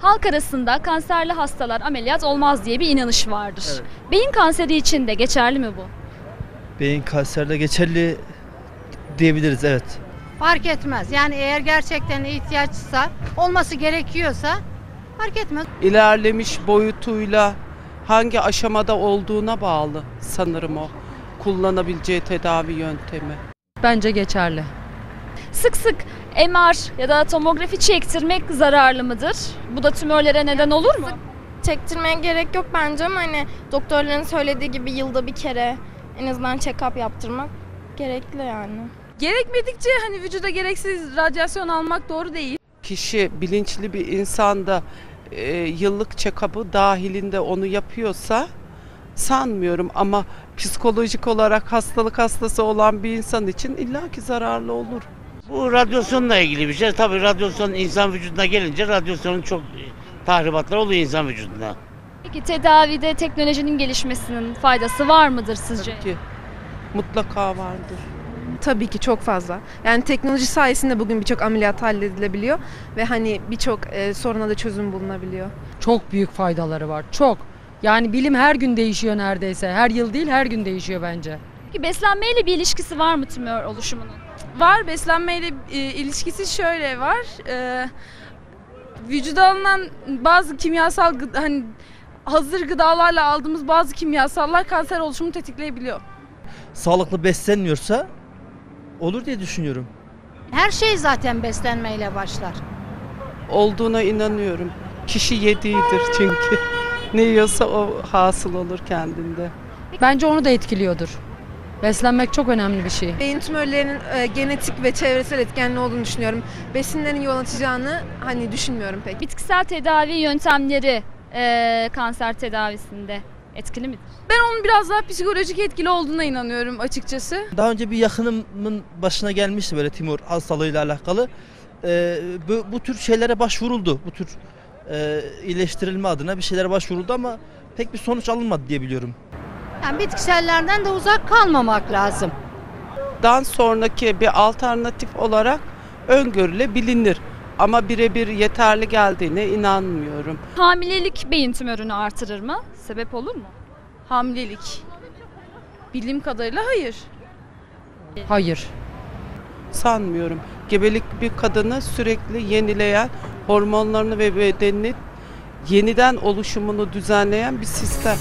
Halk arasında kanserli hastalar ameliyat olmaz diye bir inanış vardır. Beyin kanseri için de geçerli mi bu? Beyin kanserde geçerli diyebiliriz evet. Fark etmez. Yani eğer gerçekten ihtiyaçsa, olması gerekiyorsa fark etmez. ilerlemiş boyutuyla hangi aşamada olduğuna bağlı sanırım o kullanabileceği tedavi yöntemi. Bence geçerli. Sık sık MR ya da tomografi çektirmek zararlı mıdır? Bu da tümörlere neden olur mu? çektirmeye gerek yok bence ama hani doktorların söylediği gibi yılda bir kere en azından check-up yaptırmak gerekli yani. Gerekmedikçe hani vücuda gereksiz radyasyon almak doğru değil. Kişi bilinçli bir insanda e, yıllık check-up'ı dahilinde onu yapıyorsa sanmıyorum ama psikolojik olarak hastalık hastası olan bir insan için illaki zararlı olur. Bu radyasyonla ilgili bir şey. Tabii radyasyon insan vücuduna gelince radyasyonun çok tahribatları oluyor insan vücuduna. Peki tedavide teknolojinin gelişmesinin faydası var mıdır sizce? Tabii ki mutlaka vardır. Tabii ki çok fazla. Yani teknoloji sayesinde bugün birçok ameliyat halledilebiliyor ve hani birçok e, soruna da çözüm bulunabiliyor. Çok büyük faydaları var. Çok. Yani bilim her gün değişiyor neredeyse. Her yıl değil her gün değişiyor bence. Peki beslenmeyle bir ilişkisi var mı tümör oluşumunun? Var beslenmeyle e, ilişkisi şöyle var. E, vücuda alınan bazı kimyasal hani hazır gıdalarla aldığımız bazı kimyasallar kanser oluşumunu tetikleyebiliyor. Sağlıklı beslenmiyorsa olur diye düşünüyorum. Her şey zaten beslenmeyle başlar. Olduğuna inanıyorum. Kişi yediğidir çünkü. Ne yiyorsa o hasıl olur kendinde. Bence onu da etkiliyordur. Beslenmek çok önemli bir şey. Beyin tümörlerinin e, genetik ve çevresel etkenli olduğunu düşünüyorum. Besinlerin yol açacağını hani düşünmüyorum pek. Bitkisel tedavi yöntemleri eee, kanser tedavisinde etkili midir? Ben onun biraz daha psikolojik etkili olduğuna inanıyorum açıkçası. Daha önce bir yakınımın başına gelmişti böyle Timur hastalığıyla alakalı. Ee, bu, bu tür şeylere başvuruldu. Bu tür e, iyileştirilme adına bir şeylere başvuruldu ama pek bir sonuç alınmadı diye biliyorum. Yani bitkisellerden de uzak kalmamak lazım. Dan sonraki bir alternatif olarak öngörülebilir. Ama birebir yeterli geldiğine inanmıyorum. Hamilelik beyin tümörünü artırır mı? Sebep olur mu? Hamilelik. Bildiğim kadarıyla hayır. Hayır. Sanmıyorum. Gebelik bir kadını sürekli yenileyen, hormonlarını ve bedenini yeniden oluşumunu düzenleyen bir sistem.